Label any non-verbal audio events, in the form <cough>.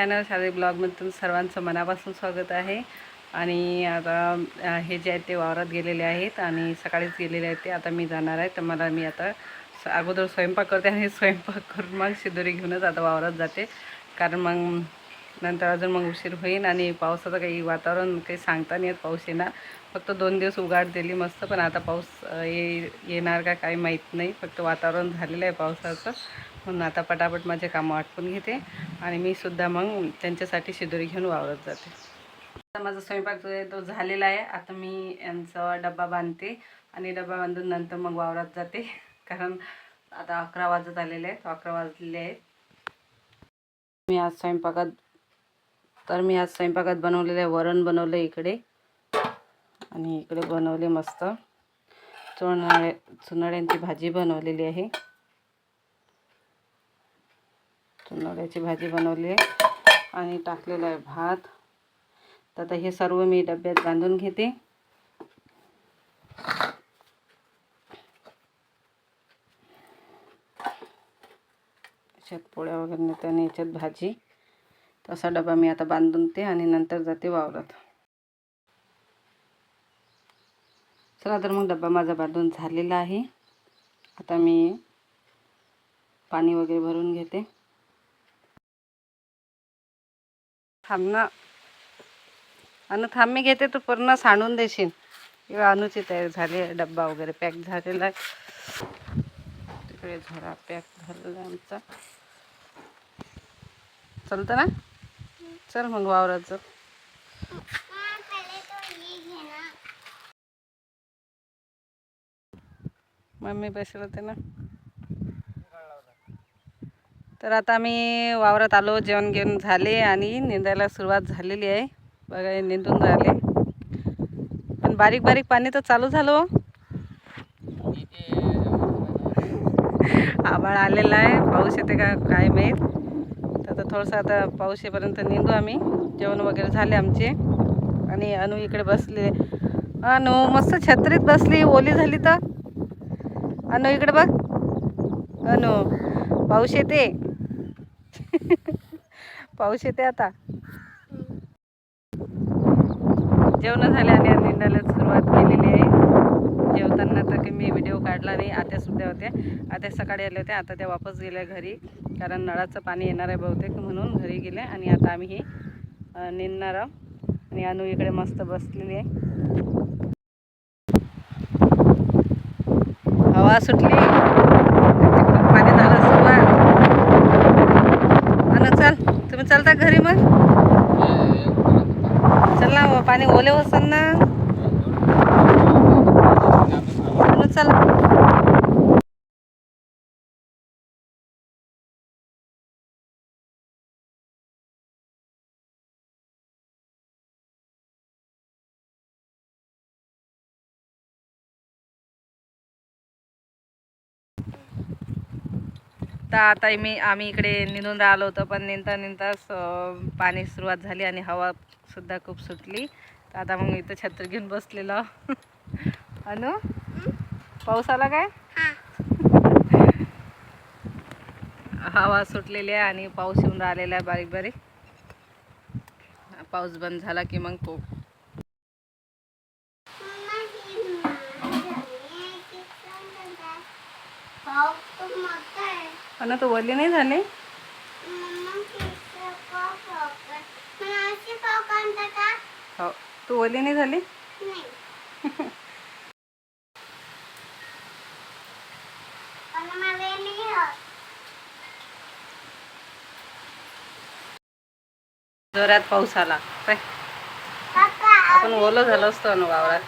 Channel शादी ब्लॉगमधून सर्वांचं मनापासून स्वागत आहे. आणि आता हे जे आहेत ते वावरात गेलेले आहेत आणि सकाळीच गेलेले आहेत ते. आता मी जाणार आहे तर मला मी आता स- अगोदर स्वयंपाक करते आणि <laughs> स्वयंपाक करून मग शिदोरी घेऊनच आता वावरात जाते. कारण मग नंतर अजून मग उशीर होईल आणि पावसाचं काही वातावरण काही सांगता नाही येत पाऊस येणार. फक्त दोन दिवस उघाड दिली मस्त पण आता पाऊस ये येणार का काही माहीत नाही. फक्त वातावरण झालेलं आहे पावसाचं. हो म्हणून आता पटापट माझे कामं आटपून घेते आणि मी सुद्धा मग त्यांच्यासाठी शिदोरी घेऊन वावरत जाते. आता माझा स्वयंपाक जो आहे तो झालेला आहे. आता मी यांचा डब्बा बांधते आणि डब्बा बांधून नंतर मग वावरात जाते. कारण आता अकरा वाजत आलेले आहेत. अकरा वाजलेले आहेत. मी आज स्वयंपाकात तर मी आज स्वयंपाकात बनवलेलं आहे. वरण बनवलं इकडे. आणि इकडे बनवले मस्त. चुनळे चुनड्यांची भाजी बनवलेली आहे. चुनड्याची भाजी बनवली आहे आणि टाकलेलं आहे भात. तर आता हे सर्व मी डब्यात बांधून घेते. याच्यात पोळ्या वगैरे नेते आणि याच्यात भाजी. तसा डबा मी आता बांधून ते आणि नंतर जाते वावरात. चला तर मग डबा माझा बांधून झालेला आहे. आता मी पाणी वगैरे भरून घेते. थांब ना अनु थांब मी घेते तू पूर्ण सांडून देशील. किंवा अनुची तयारी झाली आहे डब्बा वगैरे पॅक झालेला आहे. तिकडे झोडा पॅक झालेला आहे आमचा. चालतं ना? चल मग वावरात जाऊ. मम्मी बसले होते ना? तर आता आम्ही वावरात आलो जेवण घेऊन झाले आणि निंदायला सुरुवात झालेली आहे. बघा हे निंदून राहिले. पण बारीक बारीक पाणी तर चालू झालं हो. आभाळ आलेला आहे. पाऊस येते का काय माहीत. तर आता थोडंसं आता पाऊस येईपर्यंत निंदू आम्ही. जेवण वगैरे झाले आमचे. आणि अनु इकडे बसले. अनु मस्त छत्रीत बसली. ओली झाली तर. अनु इकडे बघ. अनु पाऊस येते. पाऊस येते आता. जेवण झाले आणि निंदायला सुरुवात केलेली आहे. जेवताना तर की मी व्हिडिओ काढला नाही. आत्या सुद्धा होत्या. आत्या सकाळी आल्या होत्या. आता त्या वापस गेल्या घरी. कारण नळाचं पाणी येणार आहे बहुतेक म्हणून घरी गेले. आणि आता आम्ही हे निंदणार आहोत. आणि अनु इकडे मस्त बसलेली आहे. हवा सुटली खूप पाणी झालं सुरुवात अनु चल चालता घरी मग चल ना पाणी ओले होसन ना अनु चल तर आता मी आम्ही इकडे निघून राहिलो होतो पण निंता निंताच अं, पाणी सुरुवात झाली आणि हवा सुद्धा खूप सुटली. तर आता मग इथं छत्र घेऊन बसलेलो. अनु पाऊस आला काय? हवा सुटलेली आहे आणि पाऊस येऊन राहिलेला आहे बारीक बारीक. पाऊस बंद झाला की मग खूप. अन तो वरले नाही झाले? हो. तू ओली नाही झाली? जोरात पाऊस आला. काय आपण ओलं झालं असतो अनु वावरात.